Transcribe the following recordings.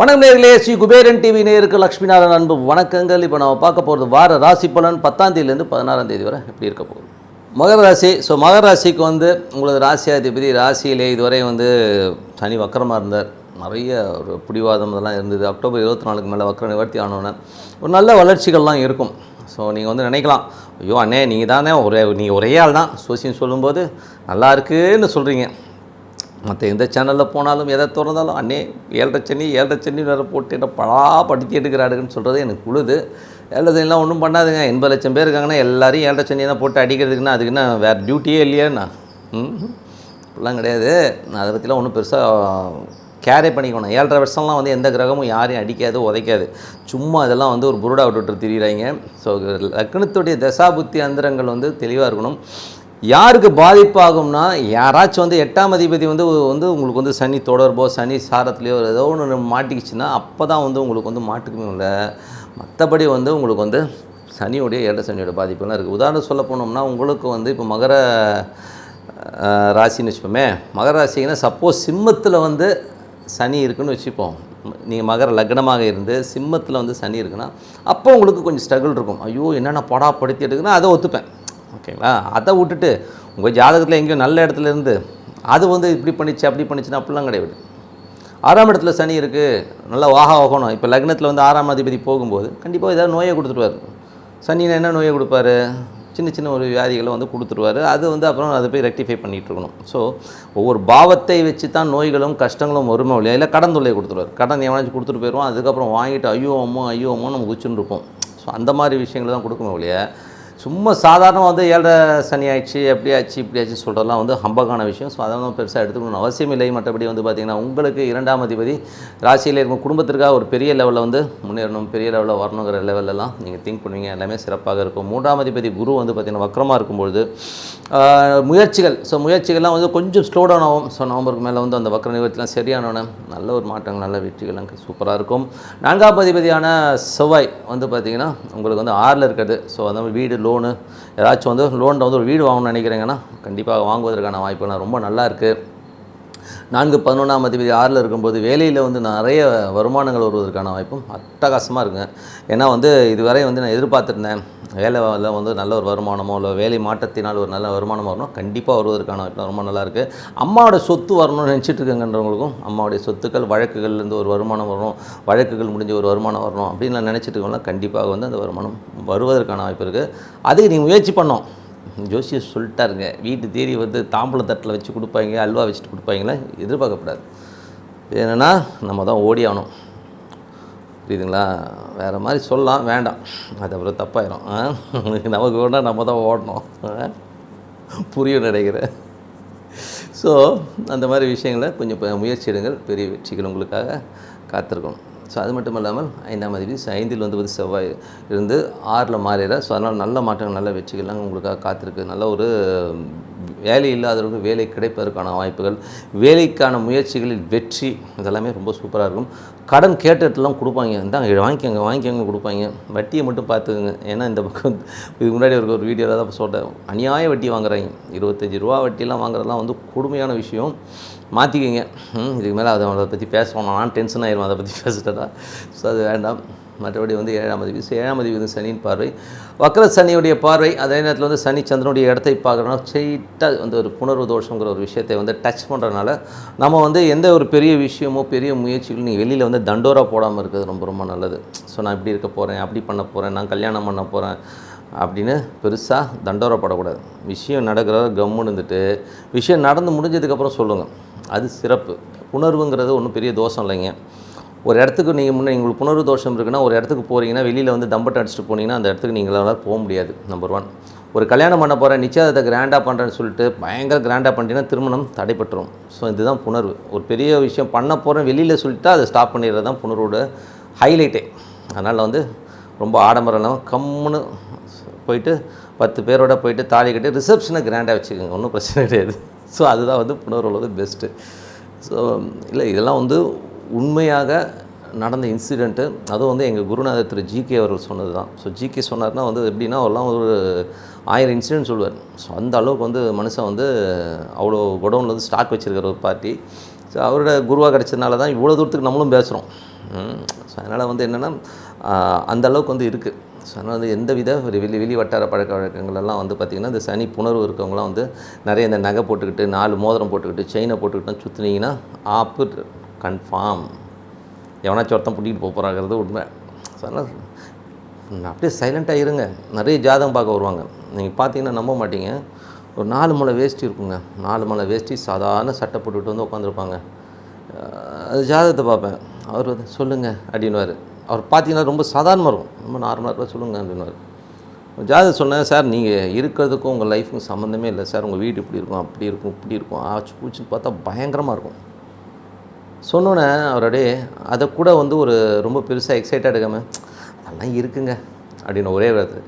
வணக்கம் நேர்களே ஸ்ரீ குபேரன் டிவி நேருக்கு லக்ஷ்மி அன்பு வணக்கங்கள். இப்போ நம்ம பார்க்க போகிறது வார ராசி பலன் பத்தாம் தேதியிலேருந்து பதினாறாம் தேதி வரை எப்படி இருக்க போகுது? மகர ராசி ஸோ மகர ராசிக்கு வந்து உங்களது ராசியாதிபதி ராசியிலே இதுவரை வந்து சனி வக்கரமாக இருந்தார். நிறைய ஒரு பிடிவாதம் இதெல்லாம் இருந்தது. அக்டோபர் இருபத்தி நாலுக்கு மேலே வக்கர நிவர்த்தி ஆனோன்னே ஒரு நல்ல வளர்ச்சிகள்லாம் இருக்கும். ஸோ நீங்கள் வந்து நினைக்கலாம் ஐயோ அண்ணே நீங்கள் தானே ஒரே நீங்கள் ஒரே ஆள் தான். சோசியம் சொல்லும்போது நல்லா இருக்குன்னு சொல்கிறீங்க மற்ற எந்த சேனலில் போனாலும் எதை திறந்தாலும் அண்ணே ஏழரை சனி ஏழரை சனி வேறு போட்டு என்ன பழா படுத்தி எடுக்கிறாடுன்னு சொல்கிறது எனக்கு உழுது. ஏழரை சனிலாம் ஒன்றும் பண்ணாதுங்க. எண்பது லட்சம் பேர் இருக்காங்கன்னா எல்லாரையும் ஏழரை சனி தான் போட்டு அடிக்கிறதுக்குன்னா அதுக்குன்னா வேறு டியூட்டியே இல்லையாண்ணா ம் அப்படிலாம் கிடையாது. நான் அதை பற்றிலாம் ஒன்றும் பெருசாக கேரே பண்ணிக்கணும். ஏழரை வருஷம்லாம் வந்து எந்த கிரகமும் யாரையும் அடிக்காது உதைக்காது. சும்மா இதெல்லாம் வந்து ஒரு புருடா விட்டுட்டு திரியிறாங்க. ஸோ லக்னத்துடைய தசாபுத்தி அந்தரங்கள் வந்து தெளிவாக இருக்கணும். யாருக்கு பாதிப்பாகும்னா யாராச்சும் வந்து எட்டாம் அதிபதி வந்து வந்து உங்களுக்கு வந்து சனி தொடர்போ சனி சாரத்துலேயோ ஏதோ ஒன்று மாட்டிக்கிச்சுன்னா அப்போ தான் வந்து உங்களுக்கு வந்து மாட்டுக்குமே இல்லை மற்றபடி வந்து உங்களுக்கு வந்து சனியுடைய ஏழை சனியோட பாதிப்புலாம் இருக்குது உதாரணம் சொல்ல போனோம்னா உங்களுக்கு வந்து இப்போ மகர ராசின்னு வச்சுப்போமே மகர ராசிங்கன்னா சப்போஸ் சிம்மத்தில் வந்து சனி இருக்குன்னு வச்சுப்போம். நீங்கள் மகர லக்னமாக இருந்து சிம்மத்தில் வந்து சனி இருக்குன்னா அப்போ உங்களுக்கு கொஞ்சம் ஸ்ட்ரகிள் இருக்கும். ஐயோ என்னென்ன படா படுத்தி எடுக்குன்னா அதை ஒத்துப்பேன். ஓகேங்களா? அதை விட்டுட்டு உங்கள் ஜாதகத்தில் எங்கேயோ நல்ல இடத்துல இருந்து அது வந்து இப்படி பண்ணிச்சு அப்படி பண்ணிச்சுன்னா அப்படிலாம் கிடையாது. ஆறாம் இடத்துல சனி இருக்குது நல்லா வாகா ஆகணும் இப்போ லக்னத்தில் வந்து ஆறாம் அதிபதி போகும்போது கண்டிப்பாக ஏதாவது நோயை கொடுத்துருவார். சனினா என்ன நோயை கொடுப்பாரு? சின்ன சின்ன ஒரு வியாதிகளை வந்து கொடுத்துருவாரு. அது வந்து அப்புறம் அதை போய் ரெக்டிஃபை பண்ணிகிட்டு இருக்கணும் ஸோ ஒவ்வொரு பாவத்தை வச்சு தான் நோய்களும் கஷ்டங்களும் வருமே இல்லையா இல்லை கடன் தொல்லையை கொடுத்துருவார். கடன் எவனாச்சும் கொடுத்துட்டு போயிடுவோம் அதுக்கப்புறம் வாங்கிட்டு ஐயோ அம்மோ ஐயோ அம்மோ நம்ம குச்சுன்னு இருப்போம். ஸோ அந்த மாதிரி விஷயங்களை தான் கொடுக்கணும் இல்லையா சும்மா சாதாரணமாக வந்து ஏழரை சனி ஆயிடுச்சு எப்படி ஆச்சு இப்படி ஆச்சு சொல்கிறதெல்லாம் வந்து ஹம்பகான விஷயம். ஸோ அதெல்லாம் பெருசாக எடுத்துக்கணும்னு அவசியம் இல்லை. மற்றபடி வந்து பார்த்திங்கன்னா உங்களுக்கு இரண்டாம் அதிபதி ராசியில் இருக்கும் குடும்பத்திற்காக ஒரு பெரிய லெவலில் வந்து முன்னேறணும் பெரிய லெவலில் வரணுங்கிற லெவலெல்லாம் நீங்கள் திங்க் பண்ணுவீங்க. எல்லாமே சிறப்பாக இருக்கும். மூன்றாம் அதிபதி குரு வந்து பார்த்திங்கன்னா வக்கரமாக இருக்கும்பொழுது முயற்சிகள். ஸோ முயற்சிகள்லாம் வந்து கொஞ்சம் ஸ்லோ டவுன் ஆகும். ஸோ நவம்பருக்கு மேலே வந்து அந்த வக்கர நிவர்த்திலாம் சரியானோன்னு நல்ல ஒரு மாற்றங்கள் நல்ல வெற்றிகள்லாம் சூப்பராக இருக்கும். நான்காம் அதிபதியான செவ்வாய் வந்து பார்த்திங்கன்னா உங்களுக்கு வந்து ஆறில் இருக்கிறது. ஸோ அதாவது வீடு லோனு. ஏதாச்சும் வந்து லோனில் வந்து ஒரு வீடு வாங்கணும்னு நினைக்கிறீங்கன்னா கண்டிப்பாக வாங்குவதற்கான வாய்ப்புலாம் ரொம்ப நல்லா இருக்குது நான்கு பதினொன்றாம் அதிபதி ஆறில் இருக்கும்போது வேலையில் வந்து நிறைய வருமானங்கள் வருவதற்கான வாய்ப்பும் அட்டகாசமாக இருக்குங்க ஏன்னா வந்து இதுவரை வந்து நான் எதிர்பார்த்துருந்தேன் வேலையில் வந்து நல்ல ஒரு வருமானமோ இல்லை வேலை மாற்றத்தினால் ஒரு நல்ல வருமானம் வரணும் கண்டிப்பாக வருவதற்கான வாய்ப்பு ரொம்ப நல்லாயிருக்கு அம்மாவோட சொத்து வரணும்னு நினச்சிட்டு இருக்கங்கன்றவங்களுக்கும் அம்மாவுடைய சொத்துக்கள் வழக்குகள்லேருந்து ஒரு வருமானம் வரணும் வழக்குகள் முடிஞ்ச ஒரு வருமானம் வரணும் அப்படின்னு நான் நினச்சிட்டு இருக்கவங்களாம் கண்டிப்பாக வந்து அந்த வருமானம் வருவதற்கான வாய்ப்பு இருக்குது அதுக்கு நீங்கள் முயற்சி பண்ணோம் ஜோசியர் சொல்லிட்டாருங்க வீட்டு தேடி வந்து தாம்பூல தட்டில் வச்சு கொடுப்பாங்க அல்வா வச்சுட்டு கொடுப்பாங்களா எதிர்பார்க்கக்கூடாது என்னென்னா நம்ம தான் ஓடி ஆகணும். புரியுதுங்களா? வேறு மாதிரி சொல்லலாம் வேண்டாம். அது அப்புறம் தப்பாயிரும். நமக்கு வேணால் நம்ம தான் ஓடணும். புரியும் நினைக்கிறேன். ஸோ அந்த மாதிரி விஷயங்களை கொஞ்சம் முயற்சி எடுங்கள். பெரிய வெற்றிகள் உங்களுக்காக காத்திருக்கணும் ஸோ அது மட்டும் இல்லாமல் ஐந்தாம் அதிபதி ஐந்தில் வந்து வந்து செவ்வாய் இருந்து ஆறில் மாறிடுற ஸோ அதனால் நல்ல மாற்றங்கள் நல்ல வெற்றிகள்லாம் உங்களுக்காக காத்திருக்கு. நல்ல ஒரு வேலை இல்லாதவர்களுக்கு வேலை கிடைப்பதற்கான வாய்ப்புகள் வேலைக்கான முயற்சிகளில் வெற்றி இதெல்லாமே ரொம்ப சூப்பராக இருக்கும். கடன் கேட்டுட்டுலாம் கொடுப்பாங்க. இந்தாங்க வாங்கிக்கோங்க வாங்கிக்கோங்க கொடுப்பாங்க. வட்டியை மட்டும் பார்த்துக்குங்க. ஏன்னா இந்த பக்கம் இதுக்கு முன்னாடி ஒரு ஒரு வீடியோவில் தான் சொல்கிறேன் அநியாய வட்டி வாங்குறாங்க. இருபத்தஞ்சி ரூபா வட்டிலாம் வாங்குறதெல்லாம் வந்து கொடுமையான விஷயம். மாற்றிக்கிங்க இதுக்கு மேலே அதை அதை பற்றி பேசணும். நான் டென்ஷன் ஆயிரும் அதை பற்றி பேசிட்டதா ஸோ அது வேண்டாம். மற்றபடி வந்து ஏழாம் அதிபதி. ஸோ ஏழாம் அதிபதி வந்து சனியின் பார்வை. வக்கர சனியுடைய பார்வை. அதே நேரத்தில் வந்து சனி சந்திரனுடைய இடத்தை பார்க்குறோன்னா ஸ்ட்ரெயிட்டாக வந்து ஒரு புணர்வு தோஷங்கிற ஒரு விஷயத்தை வந்து டச் பண்ணுறதுனால நம்ம வந்து எந்த ஒரு பெரிய விஷயமோ பெரிய முயற்சிகளும் நீங்கள் வெளியில் வந்து தண்டோரா போடாமல் இருக்கிறது ரொம்ப ரொம்ப நல்லது. ஸோ நான் இப்படி இருக்க போகிறேன் அப்படி பண்ண போகிறேன் நான் கல்யாணம் பண்ண போகிறேன் அப்படின்னு பெருசாக தண்டோரப்படக்கூடாது விஷயம் நடக்கிற கம்முன்னு இருந்துட்டு விஷயம் நடந்து முடிஞ்சதுக்கப்புறம் சொல்லுங்கள் அது சிறப்பு. புணர்வுங்கிறது ஒன்றும் பெரிய தோஷம் இல்லைங்க. ஒரு இடத்துக்கு நீங்கள் முன்னே உங்களுக்கு புணர்வு தோஷம் இருக்குன்னா ஒரு இடத்துக்கு போகிறீங்கன்னா வெளியில் வந்து தம்பட்டை அடிச்சுட்டு போனீங்கன்னா அந்த இடத்துக்கு நீங்களால் போக முடியாது நம்பர் ஒன் ஒரு கல்யாணம் பண்ண போகிறேன் நிச்சயத்தை கிராண்டாக பண்ணுறேன்னு சொல்லிட்டு பயங்கர கிராண்டாக பண்ணிட்டீங்கன்னா திருமணம் தடைபட்டுரும். ஸோ இதுதான் புணர்வு. ஒரு பெரிய விஷயம் பண்ண போகிறேன் வெளியில் சொல்லிட்டா அதை ஸ்டாப் பண்ணிடுறது தான் புணர்வோட ஹைலைட்டே அதனால் வந்து ரொம்ப ஆடம்பரம் இல்லாமல் கம்முன்னு போயிட்டு பத்து பேரோட போயிட்டு தாலி கட்டி ரிசப்ஷனை கிராண்டாக வச்சுக்கோங்க. ஒன்றும் பிரச்சனை கிடையாது. ஸோ அதுதான் வந்து புணர்வு பெஸ்ட்டு ஸோ இல்லை இதெல்லாம் வந்து உண்மையாக நடந்த இன்சிடெண்ட்டு அதுவும் வந்து எங்கள் குருநாதர் திரு ஜிகே அவர்கள் சொன்னது தான் ஸோ ஜிகே சொன்னார்னா வந்து எப்படின்னா அவர்லாம் ஒரு ஆயிரம் இன்சிடென்ட் சொல்லுவார். ஸோ அந்த அளவுக்கு வந்து மனுஷன் வந்து அவ்வளோ குடவுனில் வந்து ஸ்டாக் வச்சுருக்கிற ஒரு பார்ட்டி ஸோ அவரோட குருவாக கிடச்சதுனால தான் இவ்வளோ தூரத்துக்கு நம்மளும் பேசுகிறோம் ஸோ அதனால் வந்து என்னென்னா அந்த அளவுக்கு வந்து இருக்குது ஸோ அதனால் வந்து எந்த வித ஒரு வெளி வெளி வட்டார பழக்க வழக்கங்கள் எல்லாம் வந்து பார்த்திங்கன்னா இந்த சனி புணர்வு இருக்கவங்களாம் வந்து நிறைய இந்த நகை போட்டுக்கிட்டு நாலு மோதிரம் போட்டுக்கிட்டு செயினை போட்டுக்கிட்டு சுற்றுனீங்கன்னா ஆப்பு கன்ஃபார்ம் எவனாச்சும் ஒருத்தன் பிடிக்கிட்டு போக போகிறாங்கிறது உண்மை. ஸோ அதனால் அப்படியே சைலண்ட்டாக இருங்க. நிறைய ஜாதகம் பார்க்க வருவாங்க. நீங்கள் பார்த்தீங்கன்னா நம்ப மாட்டீங்க. ஒரு நாலு மலை வேஷ்டி இருக்குங்க. நாலு மலை வேஷ்டி சாதாரண சட்டை போட்டுக்கிட்டு வந்து உட்காந்துருப்பாங்க. அது ஜாதகத்தை பார்ப்பேன். அவர் வந்து சொல்லுங்கள் அப்படின்னுவார். அவர் பார்த்தீங்கன்னா ரொம்ப சாதாரணமாக இருக்கும். ரொம்ப நார்மலாக இருக்க சொல்லுங்கள் அப்படின்னாரு ஜாதகம் சொன்னேன் சார் நீங்கள் இருக்கிறதுக்கும் உங்கள் லைஃபுக்கும் சம்மந்தமே இல்லை சார். உங்கள் வீடு இப்படி இருக்கும் அப்படி இருக்கும் இப்படி இருக்கும். ஆச்சு பூச்சின்னு பார்த்தா பயங்கரமாக இருக்கும். சொன்னோன்னே அவரோடே அதை கூட வந்து ஒரு ரொம்ப பெருசாக எக்ஸைட்டாக எடுக்காமல் அதெல்லாம் இருக்குங்க அப்படின்னு ஒரே வார்த்தை.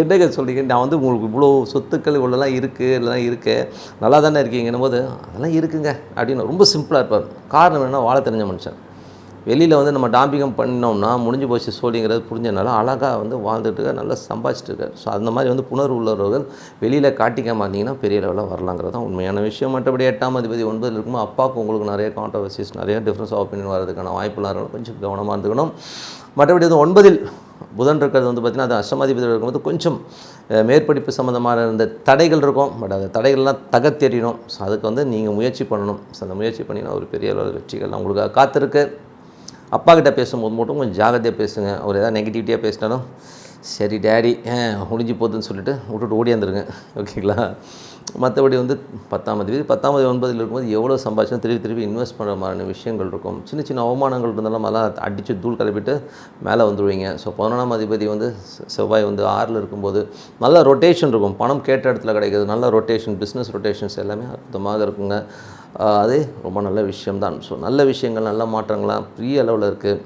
என்னங்க சொல்கிறீங்க நான் வந்து உங்களுக்கு இவ்வளோ சொத்துக்கள் இவ்வளோலாம் இருக்குது இதெல்லாம் இருக்கு நல்லா தானே இருக்கீங்கன்னும் போது அதெல்லாம் இருக்குங்க அப்படின்னு ரொம்ப சிம்பிளாக இருப்பார். காரணம் என்ன வாழ தெரிஞ்ச மனுஷன். வெளியில் வந்து நம்ம டாம்பிகம் பண்ணோம்னா முடிஞ்சு போச்சு சோழிங்கிறது புரிஞ்சனால அழகாக வந்து வாழ்ந்துட்டு நல்லா சம்பாதிச்சிட்டு இருக்கார். ஸோ அந்த மாதிரி வந்து புணர்வு உள்ளவர்கள் வெளியில் காட்டிக்க இருந்தீங்கன்னா பெரிய லெவலில் வரலாங்கிறது தான் உண்மையான விஷயம். மற்றபடி எட்டாம் அதிபதி ஒன்பதில் இருக்கும்போது அப்பாவுக்கு உங்களுக்கு நிறைய கான்ட்ரவர்சிஸ் நிறைய டிஃப்ரென்ஸ் ஆஃப் ஒப்பீனியன் வரதுக்கான வாய்ப்புலாம் இருக்கணும் கொஞ்சம் கவனமாக இருந்துக்கணும். மற்றபடி வந்து ஒன்பதில் புதன் இருக்கிறது வந்து பார்த்திங்கன்னா அது அஷ்டமாதிபதி இருக்கும்போது கொஞ்சம் மேற்படிப்பு சம்மந்தமான இந்த தடைகள் இருக்கும். பட் அந்த தடைகள்லாம் தகத்தெறியணும் ஸோ அதுக்கு வந்து நீங்கள் முயற்சி பண்ணணும். ஸோ அந்த முயற்சி பண்ணிங்கன்னா ஒரு பெரிய அளவு வெற்றிகள் உங்களுக்காக காத்திருக்கு. அப்பா கிட்ட பேசும்போது மட்டும் கொஞ்சம் ஜாகிரதையாக பேசுங்க. அவர் ஏதாவது நெகட்டிவிட்டியாக பேசினாலும் சரி டேடி முடிஞ்சு போகுதுன்னு சொல்லிட்டு விட்டுட்டு ஓடியாந்துருங்க. ஓகேங்களா? மற்றபடி வந்து பத்தாம் தேதி பத்தாம் தேதி ஒன்பதில் இருக்கும்போது எவ்வளோ சம்பாதிச்சாலும் திருப்பி திருப்பி இன்வெஸ்ட் பண்ணுற மாதிரியான விஷயங்கள் இருக்கும். சின்ன சின்ன அவமானங்கள் இருந்தாலும் அதெல்லாம் அடித்து தூள் கிளப்பிட்டு மேலே வந்துடுவீங்க ஸோ பதினொன்றாம் அதிபதி வந்து செவ்வாய் வந்து ஆறில் இருக்கும்போது நல்ல ரொட்டேஷன் இருக்கும். பணம் கேட்ட இடத்துல கிடைக்கிறது நல்ல ரொட்டேஷன் பிஸ்னஸ் ரொட்டேஷன்ஸ் எல்லாமே அற்புதமாக இருக்குங்க. அது ரொம்ப நல்ல விஷயம்தான். ஸோ நல்ல விஷயங்கள் நல்ல மாற்றங்கள்லாம் பெரிய அளவில் இருக்குது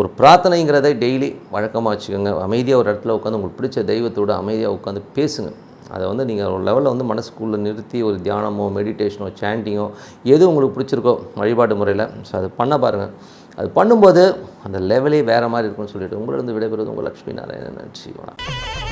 ஒரு பிரார்த்தனைங்கிறதை டெய்லி வழக்கமாக வச்சுக்கோங்க. அமைதியாக ஒரு இடத்துல உட்காந்து உங்களுக்கு பிடிச்ச தெய்வத்தோட அமைதியாக உட்காந்து பேசுங்க. அதை வந்து நீங்கள் ஒரு லெவலில் வந்து மனசுக்குள்ளே நிறுத்தி ஒரு தியானமோ மெடிடேஷனோ சாண்டிங்கோ எது உங்களுக்கு பிடிச்சிருக்கோ வழிபாட்டு முறையில். ஸோ அது பண்ண பாருங்கள் அது பண்ணும்போது அந்த லெவலே வேறு மாதிரி இருக்கும்னு சொல்லிட்டு உங்களிடம் விடைபெறுவது உங்கள் லக்ஷ்மி நாராயணன். நன்றி வணக்கம்.